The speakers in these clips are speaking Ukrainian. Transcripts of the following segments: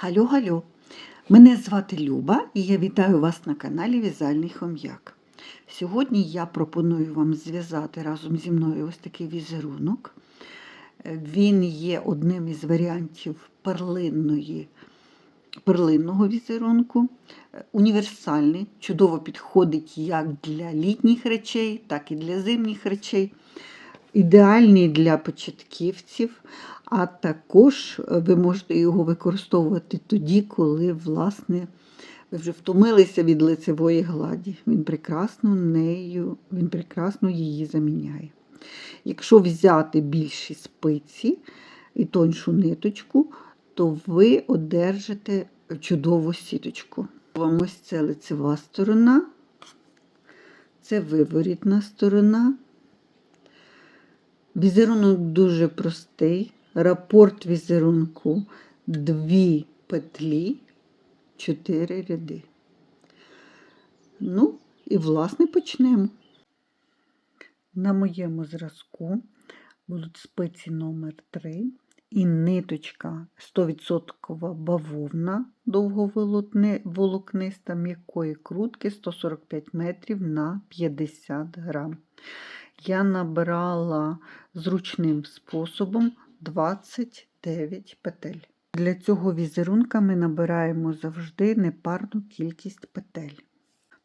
Галю, галю. Мене звати Люба і я вітаю вас на каналі В'язальний Хом'як. Сьогодні я пропоную вам зв'язати разом зі мною ось такий візерунок. Він є одним із варіантів перлинної, перлинного візерунку. Універсальний, чудово підходить як для літніх речей, так і для зимніх речей. Ідеальний для початківців, а також е, ви можете його використовувати тоді, коли власне, ви вже втомилися від лицевої гладі. Він прекрасно нею, він прекрасно її заміняє. Якщо взяти більші спиці і тоншу ниточку, то ви одержите чудову сіточку. Вам ось це лицева сторона, це виворітна сторона. Візерунок дуже простий. Рапорт візерунку дві петлі, чотири ряди. Ну, і, власне, почнемо. На моєму зразку будуть спиці номер 3 і ниточка 100% бавовна довговолокниста м'якої крутки 145 метрів на 50 грам я набрала зручним способом 29 петель. Для цього візерунка ми набираємо завжди непарну кількість петель.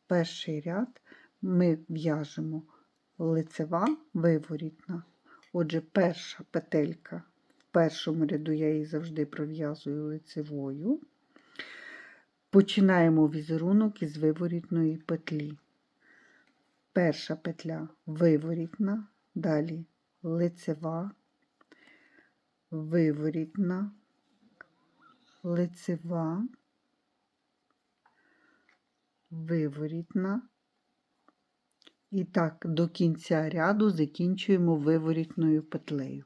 Перший ряд ми в'яжемо лицева виворітна. Отже, перша петелька в першому ряду я її завжди пров'язую лицевою. Починаємо візерунок із виворітної петлі перша петля виворітна, далі лицева, виворітна, лицева, виворітна. І так, до кінця ряду закінчуємо виворітною петлею.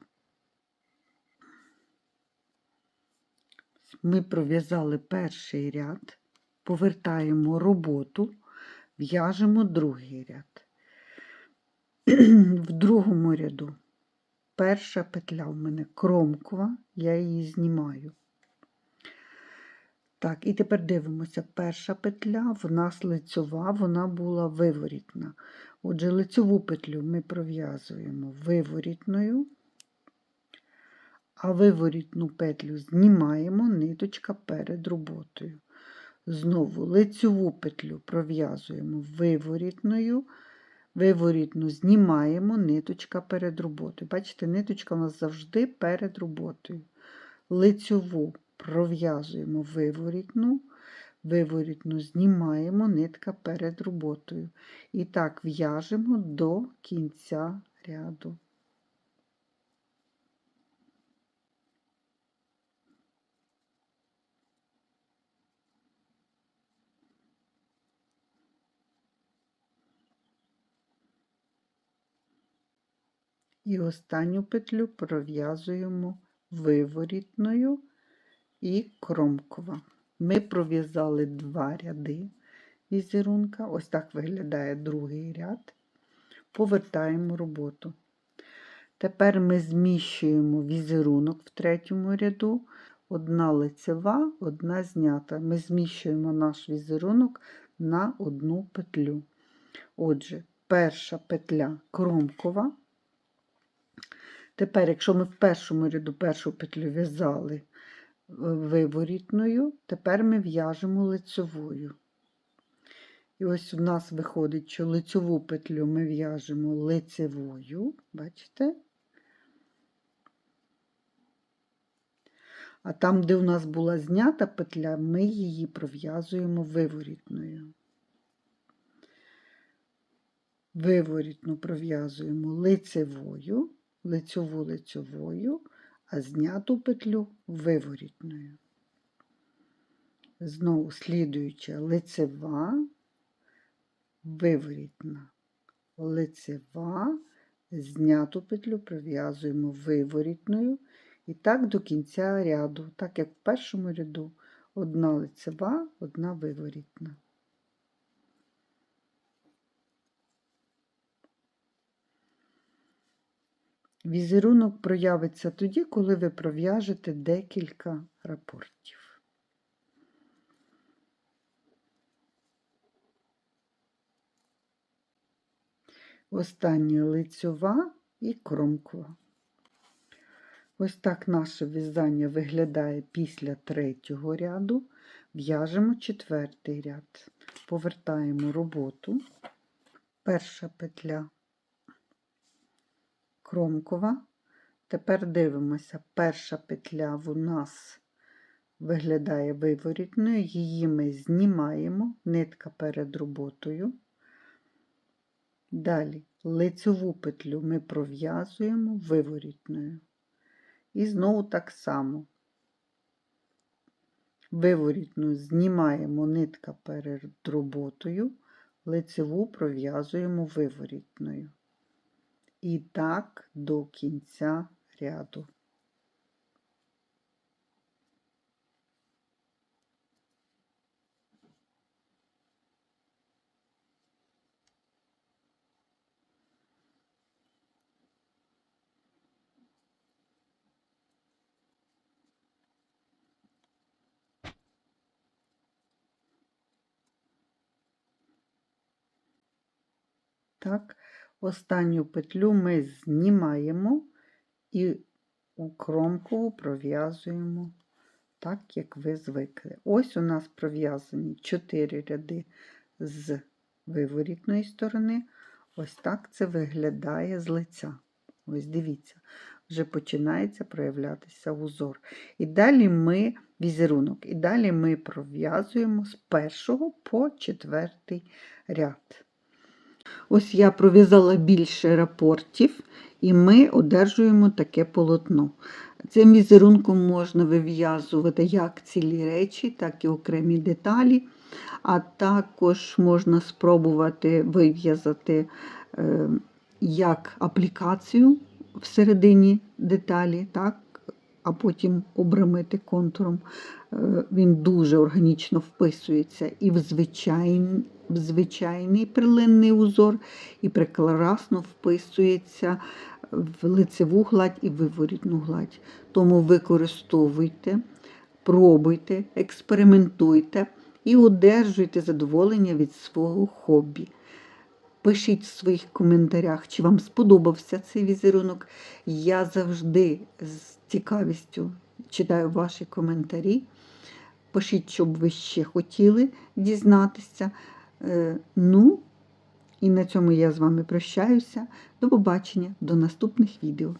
Ми пров'язали перший ряд, повертаємо роботу в'яжемо другий ряд. В другому ряду перша петля в мене кромкова, я її знімаю. Так, і тепер дивимося, перша петля в нас лицьова, вона була виворітна. Отже, лицьову петлю ми пров'язуємо виворітною, а виворітну петлю знімаємо ниточка перед роботою. Знову лицьову петлю пров'язуємо виворітною, виворітну знімаємо ниточка перед роботою. Бачите, ниточка у нас завжди перед роботою. Лицьову пров'язуємо виворітну, виворітну знімаємо нитка перед роботою. І так в'яжемо до кінця ряду. І останню петлю пров'язуємо виворітною і кромкова. Ми пров'язали два ряди візерунка, ось так виглядає другий ряд, повертаємо роботу. Тепер ми зміщуємо візерунок в третьому ряду, одна лицева, одна знята. Ми зміщуємо наш візерунок на одну петлю. Отже, перша петля кромкова. Тепер, якщо ми в першому ряду першу петлю в'язали е, виворітною, тепер ми в'яжемо лицевою. І ось у нас виходить, що лицеву петлю ми в'яжемо лицевою, бачите? А там, де у нас була знята петля, ми її пров'язуємо виворітною. Виворітну пров'язуємо лицевою лицьову лицьовою, а зняту петлю виворітною. Знову слідуюча лицева, виворітна, лицева, зняту петлю прив'язуємо виворітною. І так до кінця ряду, так як в першому ряду одна лицева, одна виворітна. Візерунок проявиться тоді, коли ви пров'яжете декілька рапортів. Остання лицьова і кромкова. Ось так наше в'язання виглядає після третього ряду. В'яжемо четвертий ряд. Повертаємо роботу, перша петля кромкова. Тепер дивимося, перша петля в нас виглядає виворітною, її ми знімаємо, нитка перед роботою. Далі лицеву петлю ми пров'язуємо виворітною. І знову так само. Виворітну знімаємо нитка перед роботою, лицеву пров'язуємо виворітною. І так до кінця ряду. Так, останню петлю ми знімаємо і у кромкову пров'язуємо так, як ви звикли. Ось у нас пров'язані 4 ряди з виворітної сторони. Ось так це виглядає з лиця. Ось дивіться, вже починається проявлятися узор. І далі ми візерунок, і далі ми пров'язуємо з першого по четвертий ряд. Ось я пров'язала більше рапортів, і ми одержуємо таке полотно. Цим візерунком можна вив'язувати як цілі речі, так і окремі деталі, а також можна спробувати вив'язати е, як аплікацію всередині деталі, так, а потім обрамити контуром. Е, Він дуже органічно вписується і в звичайний, в звичайний прилинний узор, і прекрасно вписується в лицеву гладь і виворітну гладь. Тому використовуйте, пробуйте, експериментуйте і одержуйте задоволення від свого хобі. Пишіть в своїх коментарях, чи вам сподобався цей візерунок. Я завжди з цікавістю читаю ваші коментарі. Пишіть, що б ви ще хотіли дізнатися. Е, Ну, і на цьому я з вами прощаюся. До побачення, до наступних відео.